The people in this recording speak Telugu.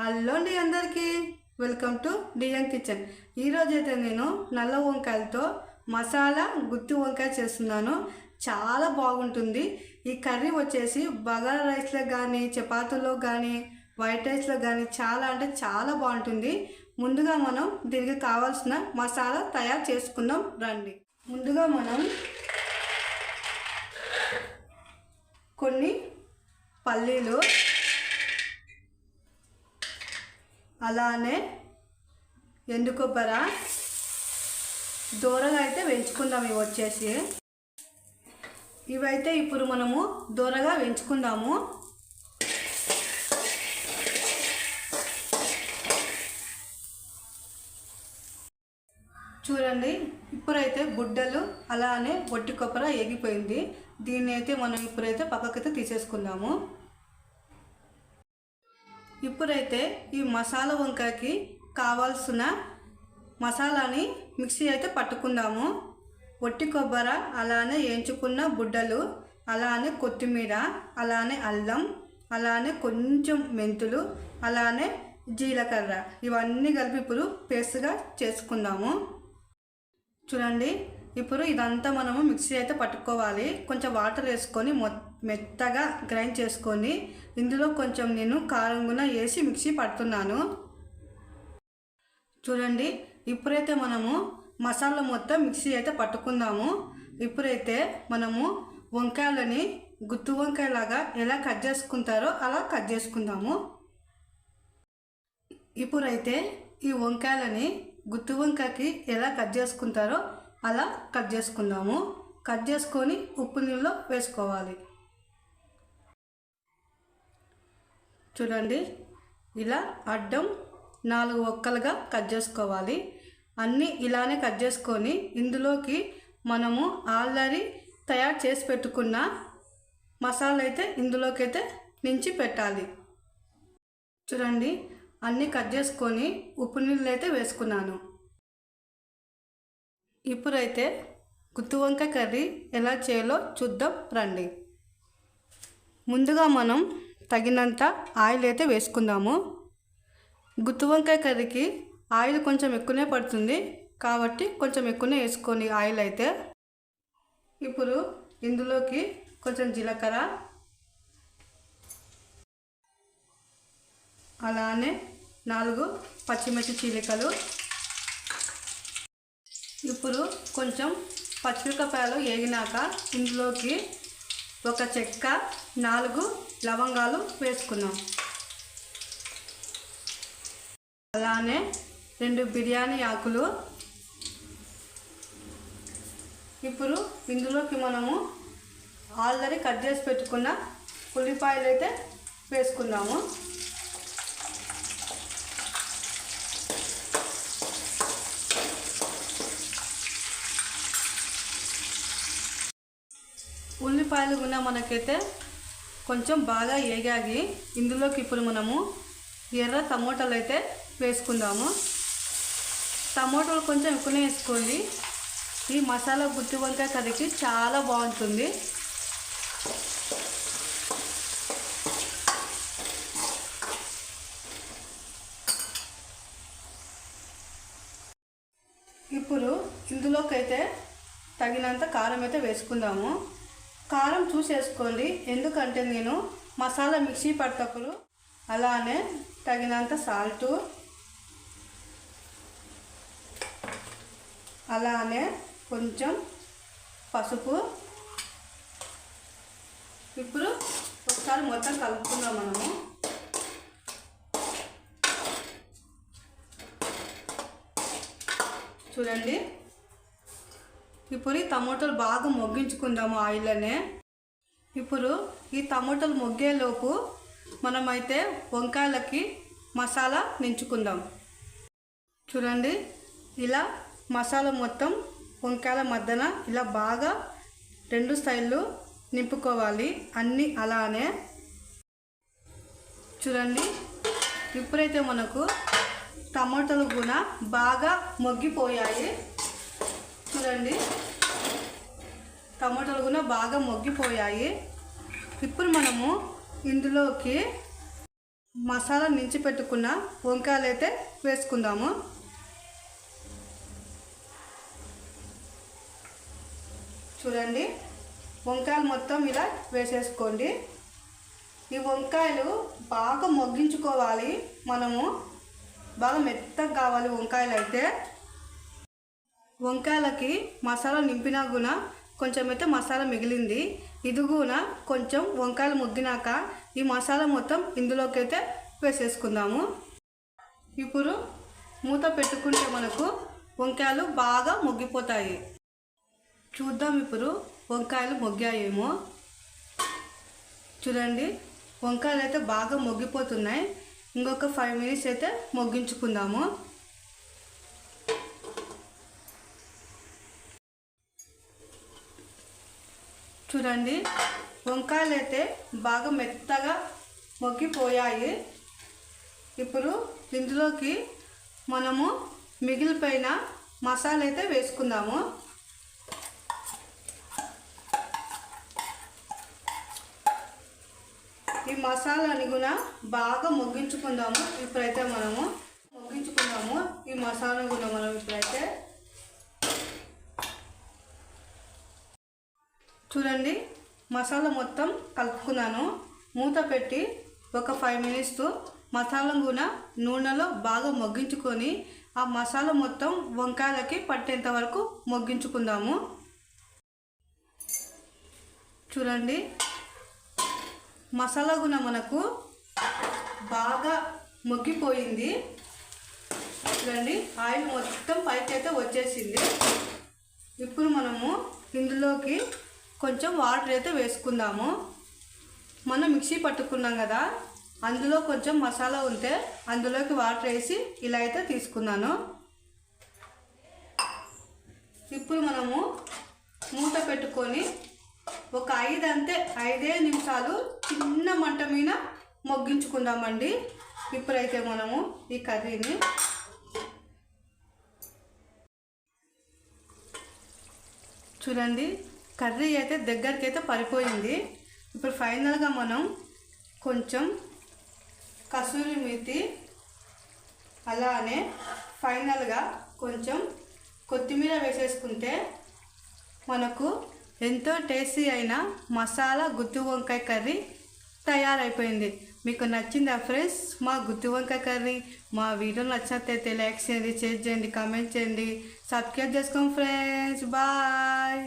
హలో అండి అందరికీ. Welcome to DM kitchen. ఈరోజు అయితే నేను నల్ల వంకాయలతో మసాలా గుత్తి వంకాయ చేస్తున్నాను. చాలా బాగుంటుంది. ఈ కర్రీ వచ్చేసి బగారా రైస్లో కానీ చపాతీలో కానీ వైట్ రైస్లో కానీ చాలా అంటే చాలా బాగుంటుంది. ముందుగా మనం దీనికి కావాల్సిన మసాలా తయారు చేసుకుందాం రండి. ముందుగా మనం కొన్ని పల్లీలు అలానే ఎండు కొబ్బర దూరగా అయితే వేయించుకుందాం ఇవి వచ్చేసి. ఇవైతే ఇప్పుడు మనము దూరగా వేయించుకుందాము. చూడండి ఇప్పుడైతే బుడ్డలు అలానే బొట్టి కొబ్బర ఎగిపోయింది దీన్ని అయితే మనం ఇప్పుడైతే పక్కకైతే తీసేసుకుందాము. ఇప్పుడైతే ఈ మసాలా వంకాయకి కావాల్సిన మసాలాని మిక్సీ అయితే పట్టుకుందాము. ఒట్టి కొబ్బర అలానే వేయించుకున్న బుడ్డలు అలానే కొత్తిమీర అలానే అల్లం అలానే కొంచెం మెంతులు అలానే జీలకర్ర. ఇవన్నీ కలిపి ఇప్పుడు పేస్ట్గా చేసుకుందాము. చూడండి ఇప్పుడు ఇదంతా మనము మిక్సీ అయితే పట్టుకోవాలి. కొంచెం వాటర్ వేసుకొని మొత్తం మెత్తగా గ్రైండ్ చేసుకొని ఇందులో కొంచెం నేను కారం కూడా వేసి మిక్సీ పడుతున్నాను. చూడండి ఇప్పుడైతే మనము మసాలా మొత్తం మిక్సీ అయితే పట్టుకుందాము. ఇప్పుడైతే మనము వంకాయలని గుత్తు వంకాయలాగా ఎలా కట్ చేసుకుంటారో అలా కట్ చేసుకుందాము. ఇప్పుడైతే ఈ వంకాయలని గుత్తి వంకాయకి ఎలా కట్ చేసుకుంటారో అలా కట్ చేసుకుందాము. కట్ చేసుకొని ఉప్పు నీళ్ళలో వేసుకోవాలి. చూడండి. ఇలా అడ్డం నాలుగు ఒక్కలుగా కట్ చేసుకోవాలి. అన్నీ ఇలానే కట్ చేసుకొని ఇందులోకి మనము ఆల్రెడీ తయారు చేసి పెట్టుకున్న మసాలా అయితే ఇందులోకి అయితే నించి పెట్టాలి. చూడండి. అన్నీ కట్ చేసుకొని ఉప్పు నీళ్ళు అయితే వేసుకున్నాను. ఇప్పుడైతే గుత్తి వంకాయ కర్రీ ఎలా చేయాలో చూద్దాం రండి. ముందుగా మనం తగినంత ఆయిల్ అయితే వేసుకుందాము. గుత్తి వంకాయ కర్రీకి ఆయిల్ కొంచెం ఎక్కువనే పడుతుంది. కాబట్టి కొంచెం ఎక్కువనే వేసుకొని ఆయిల్ అయితే. ఇప్పుడు ఇందులోకి కొంచెం జీలకర్ర అలానే నాలుగు పచ్చిమిర్చి చీలికలు. ఇప్పుడు కొంచెం పచ్చిమిరపకాయలు వేగినాక ఇందులోకి ఒక చెక్క నాలుగు లవంగాలు వేసుకున్నాం. అలానే రెండు బిర్యానీ ఆకులు. ఇప్పుడు ఇందులోకి మనము ఆల్రెడీ కట్ చేసి పెట్టుకున్న ఉల్లిపాయలు అయితే వేసుకుందాము. ఉల్లిపాయలు కూడా మనకైతే కొంచెం బాగా ఏగాగి ఇందులోకి ఇప్పుడు మనము ఎర్ర టమోటాలు అయితే వేసుకుందాము. టమోటాలు కొంచెం ఎక్కువనే వేసుకోండి. ఈ మసాలా గుత్తి వంకాయ కర్రీకి చాలా బాగుంటుంది. ఇప్పుడు ఇందులోకి అయితే తగినంత కారం అయితే వేసుకుందాము. కారం చూసేసుకోండి. ఎందుకంటే నేను మసాలా మిక్సీ పట్టప్పుడు అలానే తగినంత సాల్టు. అలానే కొంచెం పసుపు. ఇప్పుడు ఒకసారి మొత్తం కలుపుకుందాం మనము. చూడండి. ఇప్పుడు ఈ టమోటాలు బాగా మొగ్గించుకుందాము ఆయిల్లోనే. ఇప్పుడు ఈ టమోటాలు మొగ్గేలోపు మనమైతే వంకాయలకి మసాలా నించుకుందాం. చూడండి ఇలా మసాలా మొత్తం వంకాయల మధ్యన ఇలా బాగా రెండు స్టైళ్ళు నింపుకోవాలి అన్నీ అలానే. చూడండి ఇప్పుడైతే మనకు టమాటాలు కూడా బాగా మొగ్గిపోయాయి. చూడండి. టమాటాలు కూడా బాగా మొగ్గిపోయాయి. ఇప్పుడు మనము ఇందులోకి మసాలా నించి పెట్టుకున్న వంకాయలు అయితే వేసుకుందాము. చూడండి. వంకాయలు మొత్తం ఇలా వేసేసుకోండి. ఈ వంకాయలు బాగా మొగ్గించుకోవాలి. మనము బాగా మెత్తగా కావాలి వంకాయలు అయితే. వంకాయలకి మసాలా నింపినా కూడా కొంచెం అయితే మసాలా మిగిలింది. ఇది కూడా కొంచెం వంకాయలు ముద్దినాక ఈ మసాలా మొత్తం ఇందులోకి అయితే వేసేసుకుందాము. ఇప్పుడు మూత పెట్టుకుంటే మనకు వంకాయలు బాగా మొగ్గిపోతాయి. చూద్దాం ఇప్పుడు వంకాయలు మొగ్గాయేమో. చూడండి వంకాయలు అయితే బాగా మొగ్గిపోతున్నాయి. ఇంకొక ఫైవ్ మినిట్స్ అయితే మొగ్గించుకుందాము. చూడండి. వంకాయలు అయితే బాగా మెత్తగా మొగ్గిపోయాయి. ఇప్పుడు ఇందులోకి మనము మిగిలిపోయిన మసాలా అయితే వేసుకుందాము. ఈ మసాలాని కూడా బాగా మొగ్గించుకుందాము. ఇప్పుడైతే మనము మొగ్గించుకుందాము. ఈ మసాలా కూడా మనం ఇప్పుడైతే చూడండి మసాలా మొత్తం కలుపుకున్నాను. మూత పెట్టి ఒక ఫైవ్ మినిట్స్ మసాలా కూడా నూనెలో బాగా మొగ్గించుకొని ఆ మసాలా మొత్తం వంకాయలకి పట్టేంత వరకు మొగ్గించుకుందాము. చూడండి మసాలా గుణ మనకు బాగా మొగ్గిపోయింది. చూడండి ఆయిల్ మొత్తం పైకి అయితే వచ్చేసింది. ఇప్పుడు మనము ఇందులోకి కొంచెం వాటర్ అయితే వేసుకుందాము. మనం మిక్సీ పట్టుకున్నాం కదా అందులో కొంచెం మసాలా ఉంటే అందులోకి వాటర్ వేసి ఇలా అయితే తీసుకున్నాను. ఇప్పుడు మనము మూత పెట్టుకొని ఒక ఐదు అంతే ఐదే నిమిషాలు చిన్న మంట మీద మొగ్గించుకుందామండి. ఇప్పుడైతే మనము ఈ కర్రీని చూడండి. కర్రీ అయితే దగ్గరికి అయితే పడిపోయింది ఇప్పుడు ఫైనల్గా మనం కొంచెం కసూరి మేతి అలానే ఫైనల్గా కొంచెం కొత్తిమీర వేసేసుకుంటే మనకు ఎంతో టేస్టీ అయిన మసాలా గుత్తి వంకాయ కర్రీ తయారైపోయింది. మీకు నచ్చిందా ఫ్రెండ్స్? మా గుత్తి వంకాయ కర్రీ. మా వీడియో నచ్చినట్లయితే లైక్ చేయండి షేర్ చేయండి కామెంట్ చేయండి. సబ్స్క్రైబ్ చేసుకోండి ఫ్రెండ్స్. బాయ్.